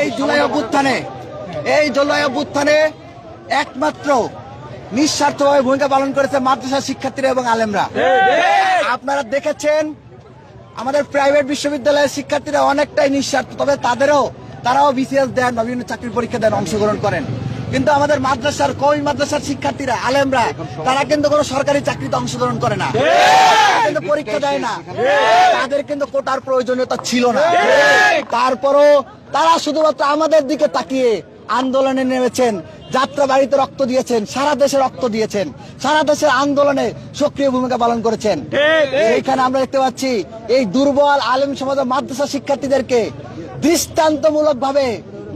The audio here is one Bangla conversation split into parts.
এই জুলাই অভ্যুত্থানে এই জুলাই অভ্যুত্থানে একমাত্র নিঃস্বার্থভাবে ভূমিকা পালন করেছে মাদ্রাসা শিক্ষার্থীরা এবং আলেমরা। আপনারা দেখেছেন আমাদের প্রাইভেট বিশ্ববিদ্যালয়ের শিক্ষার্থীরা অনেকটাই নিঃস্বার্থ তবে তাদেরও তারাও বিসিএস দেন বা বিভিন্ন চাকরির পরীক্ষা দেন অংশগ্রহণ করেন। কিন্তু আমাদের মাদ্রাসার কই মাদ্রাসার শিক্ষার্থীরা, আলেমরা, তারা কিন্তু কোনো সরকারি চাকরিতে অংশগ্রহণ করে না। কিন্তু পরীক্ষা দেয় না। তাদের কিন্তু কোটার প্রয়োজনীয়তা ছিল না। তারপরও তারা শুধুমাত্র আমাদের দিকে তাকিয়ে আন্দোলনে নেমেছেন যাত্রা বাড়িতে রক্ত দিয়েছেন, সারা দেশে রক্ত দিয়েছেন, সারা দেশের আন্দোলনে সক্রিয় ভূমিকা পালন করেছেন। এইখানে আমরা দেখতে পাচ্ছি, এই দুর্বল আলেম সমাজ মাদ্রাসা শিক্ষার্থীদেরকে দৃষ্টান্তমূলক ভাবে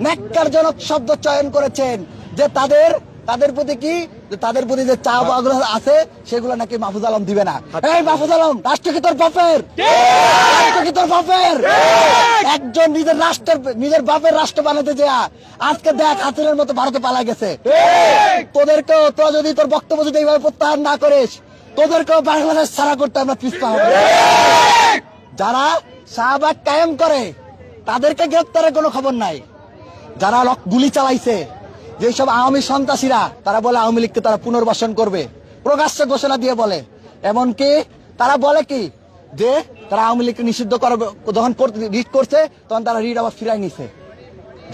ন্যাক্কারজনক শব্দ চয়ন করেছেন। যে তাদের তাদের প্রতি কি? তাদের প্রতি যে চা আগ্রহ আছে সেগুলো নাকি মাহফুজ আলম দিবে না। এই মাহফুজ আলম রাষ্ট্র কি তোর বাপের? রাষ্ট্র কি তোর বাপের? একজন নিজের রাষ্ট্রের নিজের বাপের রাষ্ট্র বানাতে যা আজকে দেখ হাসিনের মতো ভারতে পালা গেছে। তোদেরকেও তোরা যদি তোর বক্তব্য যদি এইভাবে প্রত্যাহার না করিস তোদেরকেও বাংলাদেশ ছাড়া করতে আমরা পিছপা হবে। যারা শাহবাগ কায়েম করে তাদেরকে গ্রেপ্তারের কোনো খবর নাই। যারা লক- গুলি চালাইছে যেসব আওয়ামী সন্ত্রাসীরা তারা বলে আওয়ামী লীগকে তারা পুনর্বাসন করবে। প্রকাশ্যে ঘোষণা দিয়ে বলে। এমনকি তারা বলে কি? যে তারা আওয়ামী লীগকে নিষিদ্ধ করবে যখন রিট করছে তখন তারা রিট আবার ফিরাই নিছে।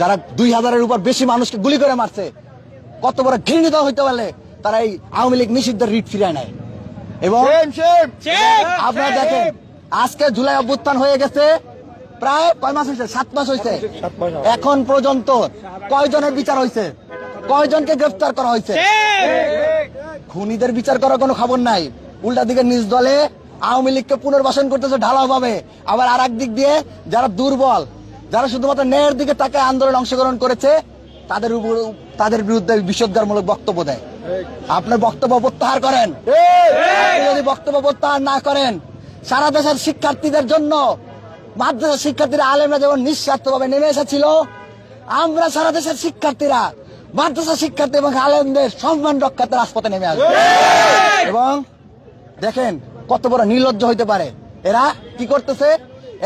যারা দুই হাজারের উপর বেশি মানুষকে গুলি করে মারছে কত বড় ঘৃণিত হইতে পারলে তারা এই আওয়ামী লীগ নিষিদ্ধ রিট ফিরায় নেয়। এবং আপনারা দেখেন আজকে জুলাই অভ্যুত্থান হয়ে গেছে প্রায় কয় মাস হয়েছে সাত মাস হয়েছে এখন পর্যন্ত কয়জনের বিচার হয়েছে কয়জনকে গ্রেফতার করা হয়েছে? খুনিদের বিচার করার কোনো খবর নাই। উল্টা দিকে নিজ দলে আওয়ামী লীগকে পুনর্বাসন করতেছে ঢালাও ভাবে আবার আর দিক দিয়ে যারা দুর্বল, যারা শুধুমাত্র ন্যায়ের দিকে তাকে আন্দোলন অংশগ্রহণ করেছে, তাদের উপর তাদের বিরুদ্ধে বিষোদ্গারমূলক বক্তব্য দেয়। আপনার বক্তব্য প্রত্যাহার করেন। যদি বক্তব্য প্রত্যাহার না করেন, সারা দেশের শিক্ষার্থীদের জন্য মাদ্রাসা শিক্ষার্থীরা আলেমরা যেমন নিঃস্বার্থভাবে নেমে এসেছিল, আমরা সারা দেশের শিক্ষার্থীরা মাদ্রাসা শিক্ষার্থী এবং আলেমদের সম্মান রক্ষার্থে রাজপথে নেমে আসবে। এবং দেখেন কত বড় নির্লজ্জ হইতে পারে। এরা কি করতেছে?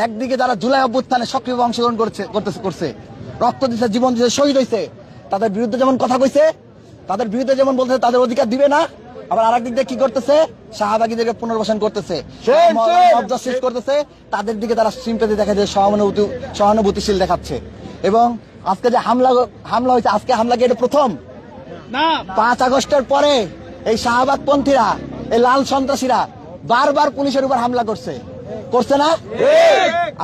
একদিকে যারা জুলাই অভ্যুত্থানে সক্রিয় অংশগ্রহণ করছে করতেছে করছে রক্ত দিচ্ছে জীবন দিছে শহীদ হয়েছে তাদের বিরুদ্ধে যেমন কথা কইছে তাদের বিরুদ্ধে যেমন বলতেছে তাদের অধিকার দিবে না আবার আরেক দিক দিয়ে কি করতেছে? শাহবাগীদেরকে পুনর্বাসন করতেছে। করতেছে। তাদের দিকে তারা সিম্পাতি দেখা যায় সহানুভূতি সহানুভূতিশীল দেখাচ্ছে। এবং আজকে যে হামলা হামলা হয়েছে আজকে হামলা কি এটা প্রথম? না। পাঁচ আগস্টের পরে এই শাহবাগ পন্থীরা এই লাল সন্ত্রাসীরা বারবার পুলিশের উপর হামলা করছে। করছে না?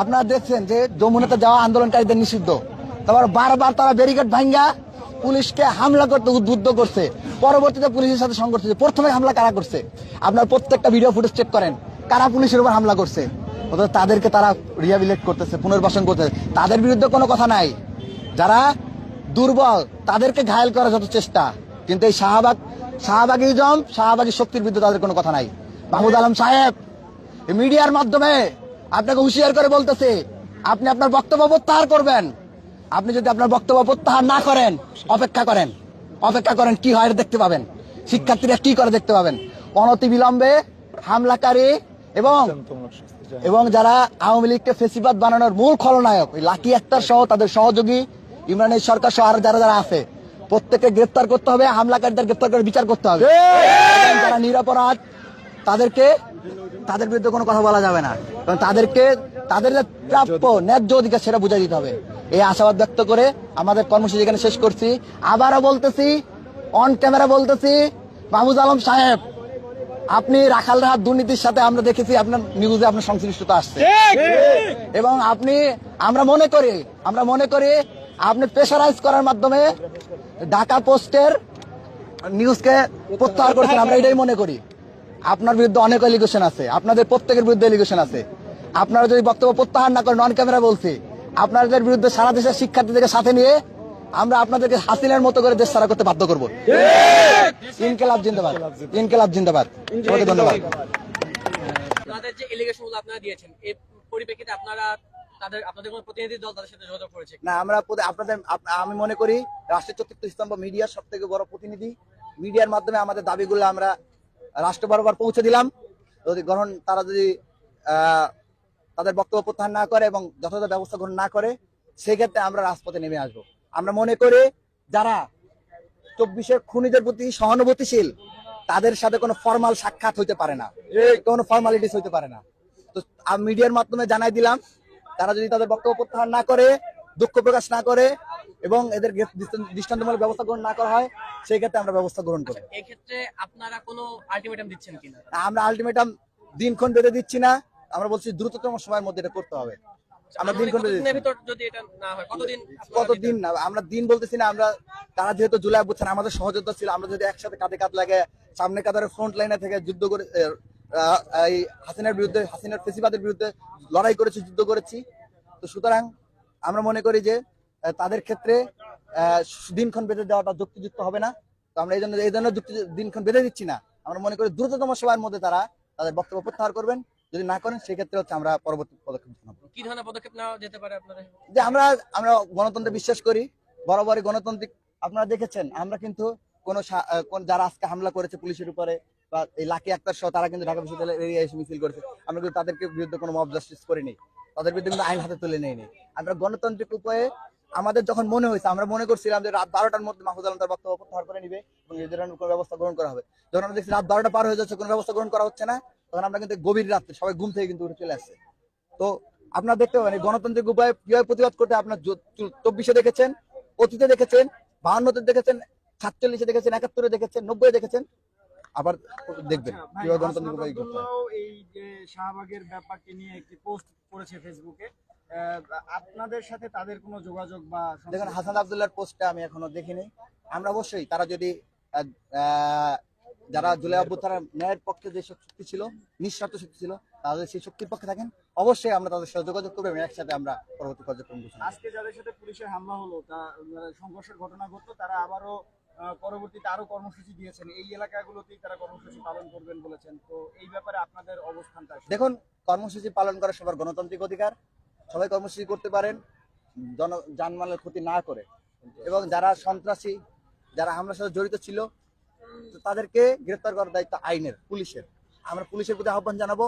আপনারা দেখছেন যে যমুনাতে যাওয়া আন্দোলনকারীদের নিষিদ্ধ। তারপর বারবার তারা ব্যারিকেড ভাঙ্গা পুলিশকে হামলা করতে উদ্বুদ্ধ করছে। পরবর্তীতে পুলিশের সাথে সংঘর্ষ হয়েছে। প্রথমে হামলা কারা করছে? আপনার প্রত্যেকটা ভিডিও ফুটেজ চেক করেন। কারা পুলিশের উপর হামলা করছে? অথচ তাদেরকে তারা রিহাবিলেট করতেছে পুনর্বাসন করতেছে। তাদের বিরুদ্ধে কোনো কথা নাই। যারা দুর্বল, তাদেরকে ঘায়ল করার যত চেষ্টা, কিন্তু এই শাহবাগ, শাহবাগী জম, শাহবাগী শক্তির বিরুদ্ধে তাদের কোনো কথা নাই। মাহমুদ আলম সাহেব মিডিয়ার মাধ্যমে আপনাকে হুঁশিয়ার করে বলতেছে, আপনি আপনার বক্তব্য প্রত্যাহার করবেন। আপনি যদি আপনার বক্তব্য প্রত্যাহার না করেন, অপেক্ষা করেন। অপেক্ষা করেন কি হয় দেখতে পাবেন। শিক্ষার্থীরা কি করে দেখতে পাবেন? অনতি বিলম্বে হামলাকারী এবং এবং যারা আওয়ামী লীগকে ফেসিবাদ বানানোর মূল খলনায়ক লাকি আক্তার সহ তাদের সহযোগী ইমরানের সরকার সহ আর যারা যারা আছে প্রত্যেককে গ্রেপ্তার করতে হবে হামলাকারীদের গ্রেপ্তার করে বিচার করতে হবে। যারা নিরাপরাধ। তাদেরকে তাদের বিরুদ্ধে কোনো কথা বলা যাবে না। কারণ তাদেরকে তাদের যে প্রাপ্য ন্যায্য অধিকার সেটা বুঝাই দিতে হবে। এই আশাবাদ ব্যক্ত করে আমাদের কর্মসূচি এখানে শেষ করছি। আবারও বলতেছি অন ক্যামেরা বলতেছি মাহমুদ আলম সাহেব আপনি রাখাল রাহাত দুর্নীতির সাথে আমরা দেখেছি আপনার নিউজে আপনার সংশ্লিষ্টতা আসছে। এবং আপনি আমরা মনে করি আমরা মনে করি আপনি প্রেশারাইজ করার মাধ্যমে ঢাকা পোস্টের নিউজকে প্রত্যাহার করেছেন আমরা এটাই মনে করি। আপনার বিরুদ্ধে অনেক এলিগেশন আছে আপনাদের প্রত্যেকের বিরুদ্ধে এলিগেশন আছে। আপনারা যদি বক্তব্য প্রত্যাহার না করেন নন ক্যামেরা বলছি আপনাদের বিরুদ্ধে সারা দেশের শিক্ষার্থীদেরকে সাথে নিয়ে আমরা আপনাদেরকে হাসিনের মতো করে দেশ সারা করতে বাধ্য করব। ইনকেলাব জিন্দাবাদ ইনকেলাব জিন্দাবাদ। ওকে ধন্যবাদ। তাদের যে এলিগেশন আপনারা দিয়েছেন এই পরিপ্রেক্ষিতে আপনারা না, আমরা আপনাদের আমি মনে করি রাষ্ট্রের চতুর্থ স্তম্ভ মিডিয়ার সব থেকে বড় প্রতিনিধি। মিডিয়ার মাধ্যমে আমাদের দাবিগুলো আমরা রাষ্ট্র বরাবর পৌঁছে দিলাম। যদি গ্রহণ তারা যদি তাদের বক্তব্য প্রত্যাহার না করে এবং যথাযথ ব্যবস্থা গ্রহণ না করে, সেক্ষেত্রে আমরা রাজপথে নেমে আসব। আমরা মনে করি যারা চব্বিশের খুনিদের প্রতি সহানুভূতিশীল, তাদের সাথে কোনো ফর্মাল সাক্ষাৎ হইতে পারে না। কোনো ফর্মালিটিস হইতে পারে না। তো মিডিয়ার মাধ্যমে জানাই দিলাম তারা যদি তাদের বক্তব্য প্রত্যাহার না করে দুঃখ প্রকাশ না করে এবং এদের দৃষ্টান্ত- দৃষ্টান্তমূলক ব্যবস্থা গ্রহণ না করা হয় সেই ক্ষেত্রে আমরা ব্যবস্থা গ্রহণ করব। এই ক্ষেত্রে আপনারা কোনো আলটিমেটাম দিচ্ছেন কিনা? আমরা আলটিমেটাম দিনক্ষণ বেঁধে দিচ্ছি না আমরা বলছি দ্রুততম সময়ের মধ্যে এটা করতে হবে। আমরা যদি এটা না হয় কতদিন না আমরা দিন বলতেছি না আমরা তারা যেহেতু জুলাই বুঝছেন আমাদের সহযোদ্ধা ছিল আমরা যদি একসাথে কাঁধে কাঁধ লাগে সামনে কাতারের ফ্রন্ট লাইনে থেকে যুদ্ধ করে এই হাসিনার বিরুদ্ধে হাসিনার ফেসিবাদের বিরুদ্ধে লড়াই করেছি যুদ্ধ করেছি। তো সুতরাং আমরা মনে করি যে তাদের ক্ষেত্রে দিনক্ষণ বেঁধে দেওয়াটা যুক্তিযুক্ত হবে না। তো আমরা এই জন্য এই জন্য যুক্তি দিনক্ষণ বেঁধে দিচ্ছি না। আমরা মনে করি দ্রুততম সময়ের মধ্যে তারা তাদের বক্তব্য প্রত্যাহার করবেন। যদি না করেন সেক্ষেত্রে হচ্ছে আমরা পরবর্তী পদক্ষেপ জানাব কি ধরনের পদক্ষেপ নেওয়া যেতে পারে আপনাদের যে আমরা আমরা গণতন্ত্রে বিশ্বাস করি বরাবরই গণতান্ত্রিক আপনারা দেখেছেন আমরা কিন্তু কোন যারা আজকে হামলা করেছে পুলিশের উপরে বা এই লাকি আক্তার সহ তারা কিন্তু ঢাকা বিশ্ববিদ্যালয়ের এরিয়া এসে মিছিল করেছে। আমরা কিন্তু তাদেরকে বিরুদ্ধে কোনো মব জাস্টিস করিনি। তাদের বিরুদ্ধে কিন্তু আইন হাতে তুলে নেয়নি আমরা গণতান্ত্রিক উপায়ে আমাদের যখন মনে হয়েছে, আমরা মনে করছিলাম যে রাত বারোটার মধ্যে মাহফুজ আলম তার বক্তব্য প্রত্যাহার করে নিবে এবং এই ধরনের কোনো ব্যবস্থা গ্রহণ করা হবে। যখন আমরা দেখছি রাত বারোটা পার হয়ে যাচ্ছে, কোনো ব্যবস্থা গ্রহণ করা হচ্ছে না, তখন আমরা কিন্তু গভীর রাত্রে সবাই ঘুম থেকে কিন্তু উঠে চলে আসছে। তো আপনারা দেখতে পাবেন গণতান্ত্রিক উপায়ে কীভাবে প্রতিবাদ করতে আপনার চব্বিশে দেখেছেন, অতীতে দেখেছেন, বাহান্নতে দেখেছেন, সাতচল্লিশে দেখেছেন, একাত্তরে দেখেছেন নব্বই দেখেছেন আবার দেখবেন কীভাবে গণতান্ত্রিক উপায় করতে এই যে শাহবাগের ব্যাপারকে নিয়ে একটি পোস্ট করেছে ফেসবুকে আপনাদের সাথে তাদের কোনো যোগাযোগ বা দেখুন হাসান আবদুল্লাহর পোস্টটা আমি এখনও দেখিনি। আমরা অবশ্যই তারা যদি যারা জুলাই অভ্যুত্থানের ন্যায়ের পক্ষে যে শক্তি ছিল নিঃস্বার্থ শক্তি ছিল তাদের সেই শক্তির পক্ষে থাকেন। অবশ্যই আমরা তাদের সাথে যোগাযোগ করব একসাথে আমরা পরবর্তী কার্যক্রম আজকে যাদের সাথে পুলিশের হামলা হলো তা সংঘর্ষের ঘটনা ঘটলো তারা আবারও পরবর্তীতে আরও কর্মসূচি দিয়েছেন। এই এলাকাগুলোতেই তারা কর্মসূচি পালন করবেন বলেছেন। তো এই ব্যাপারে আপনাদের অবস্থানটা দেখুন, কর্মসূচি পালন করা সবার গণতান্ত্রিক অধিকার। সবাই কর্মসূচি করতে পারেন, জন জানমালের ক্ষতি না করে। এবং যারা সন্ত্রাসী, যারা হামলার সাথে জড়িত ছিল তাদেরকে গ্রেফতার করার দায়িত্ব আইনের, পুলিশের। আমরা পুলিশের প্রতি আহ্বান জানাব।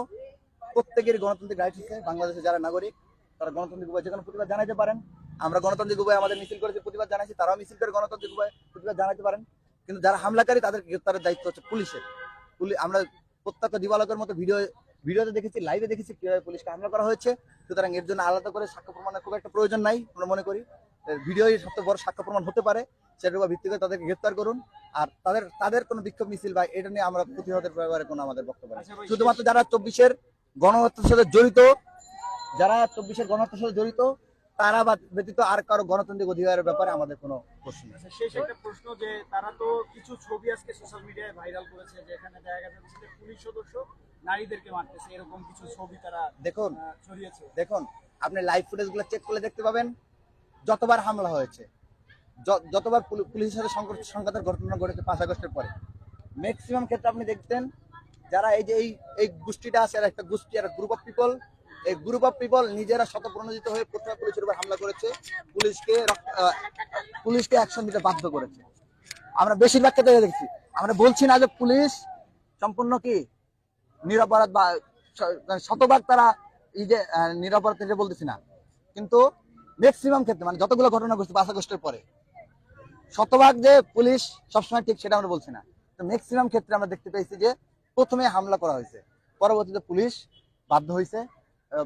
প্রত্যেকের গণতান্ত্রিক রাইট আছে। বাংলাদেশের যারা নাগরিক, তারা গণতান্ত্রিক উপায় যে কোনো প্রতিবাদ জানাতে পারেন। আমরা গণতান্ত্রিক উপায় আমাদের মিছিল করেছি প্রতিবাদ জানাইছি তারাও মিছিল করে গণতান্ত্রিক উপায় প্রতিবাদ জানাতে পারেন। কিন্তু যারা হামলাকারী তাদের গ্রেফতারের দায়িত্ব হচ্ছে পুলিশের। পুলিশ আমরা প্রত্যক্ষ দিবালকের মতো ভিডিও ভিডিওতে দেখেছি লাইভে দেখেছি কীভাবে পুলিশকে হামলা করা হয়েছে। সুতরাং এর জন্য আলাদা করে সাক্ষ্য প্রমাণের খুব একটা প্রয়োজন নাই আমরা মনে করি। ভিডিও সবচেয়ে বড় সাক্ষ্য প্রমাণ হতে পারে। সেটার উপর ভিত্তি করে তাদেরকে গ্রেফতার করুন। আর তাদের তাদের কোনো বিক্ষোভ মিছিল বা এটা নিয়ে আমরা প্রতিহতের ব্যাপারে কোনো আমাদের বক্তব্য নেই। আচ্ছা শুধুমাত্র যারা চব্বিশের গণহত্যার সাথে জড়িত যারা চব্বিশের গণহত্যার সাথে জড়িত তারা ব্যতীত আর কারও গণতান্ত্রিক অধিকারের ব্যাপারে আমাদের কোনো প্রশ্ন নেই। আচ্ছা, শেষ একটা প্রশ্ন যে তারা তো কিছু ছবি আজকে সোশ্যাল মিডিয়ায় ভাইরাল করেছে যেখানে দেখা গেছে যে পুলিশ সদস্য নারীদেরকে মারতেছে এরকম কিছু ছবি তারা দেখুন ছড়িয়েছে। দেখুন আপনি লাইভ ফুটেজগুলো চেক করলে দেখতে পাবেন যতবার হামলা হয়েছে যতবার পুলি- পুলিশের সাথে সংঘাতের ঘটনা ঘটেছে পাঁচ আগস্টের পরে। ম্যাক্সিমাম ক্ষেত্রে আপনি দেখতেন যারা এই যে এই এই গোষ্ঠীটা আছে একটা গোষ্ঠী আর গ্রুপ অফ পিপল এই গ্রুপ অফ পিপল নিজেরা শতপ্রণোদিত হয়ে প্রথমে পুলিশের উপর হামলা করেছে। পুলিশকে পুলিশকে অ্যাকশন দিতে বাধ্য করেছে। আমরা বেশিরভাগ ক্ষেত্রে দেখছি। আমরা বলছি না যে পুলিশ সম্পূর্ণ কি নিরাপরাধ বা মানে শতভাগ তারা এই যে নিরাপরাধ এটা বলতেছি না। কিন্তু ম্যাক্সিমাম ক্ষেত্রে মানে যতগুলো ঘটনা ঘটছে পাঁচ আগস্টের পরে, শতভাগ যে পুলিশ সবসময় ঠিক সেটা আমরা বলছি না। তো ম্যাক্সিমাম ক্ষেত্রে আমরা দেখতে পেয়েছি যে প্রথমে হামলা করা হয়েছে। পরবর্তীতে পুলিশ বাধ্য হয়েছে।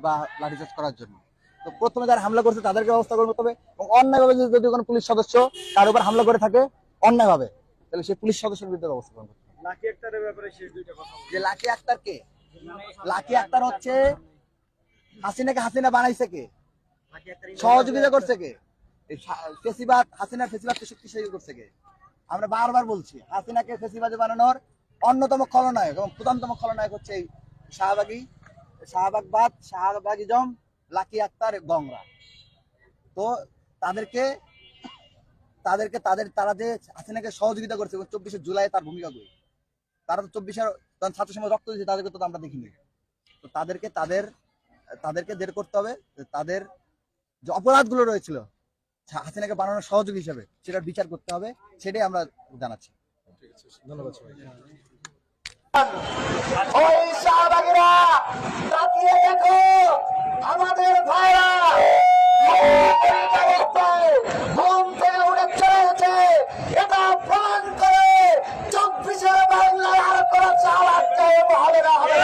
বা লাঠিচার্জ করার জন্য। তো প্রথমে যারা হামলা করছে তাদেরকে ব্যবস্থা করতে হবে এবং অন্যায়ভাবে যদি কোনো পুলিশ সদস্য তার উপর হামলা করে থাকে অন্যায়ভাবে তাহলে সেই পুলিশ সদস্যের বিরুদ্ধে ব্যবস্থা গ্রহণ করতে হবে। লাকি একটারের ব্যাপারে শেষ দুইটা কথা যে লাকি আক্তার কে? লাকি আক্তার হচ্ছে হাসিনাকে হাসিনা বানাইছে কে? সহযোগিতা করছে কে? ফেসিবাদ হাসিনার ফেসিবাদকে শক্তিশালী করছে কে? আমরা বারবার বলছি হাসিনাকে ফেসিবাদে বানানোর অন্যতম খলনায়ক এবং প্রধানতম খলনায়ক হচ্ছে এই শাহবাগী। শাহবাগবাদ শাহবাগিজম লাকি আক্তার গংরা তো তাদেরকে তাদেরকে, তাদের, তারা যে হাসিনাকে সহযোগিতা করছে চব্বিশে জুলাই তার ভূমিকা করি তারা তো চব্বিশের যখন ছাত্র সমাজ রক্ত দিয়েছে, তাদেরকে তো আমরা দেখিনি। তো তাদেরকে, তাদের, তাদেরকে দের করতে হবে তাদের যে অপরাধগুলো রয়েছিল হাসিনাকে বানানোর সহযোগী হিসেবে, সেটার বিচার করতে হবে, সেটাই আমরা জানাচ্ছি। ওই শাহবাগীরা, তাকিয়ে দেখো, আমাদের ভাইরা ঘুম থেকে উঠে চলেছে। এটা প্রমাণ করে চব্বিশের বাংলা আর চাওয়ার চাই হবে না, হবে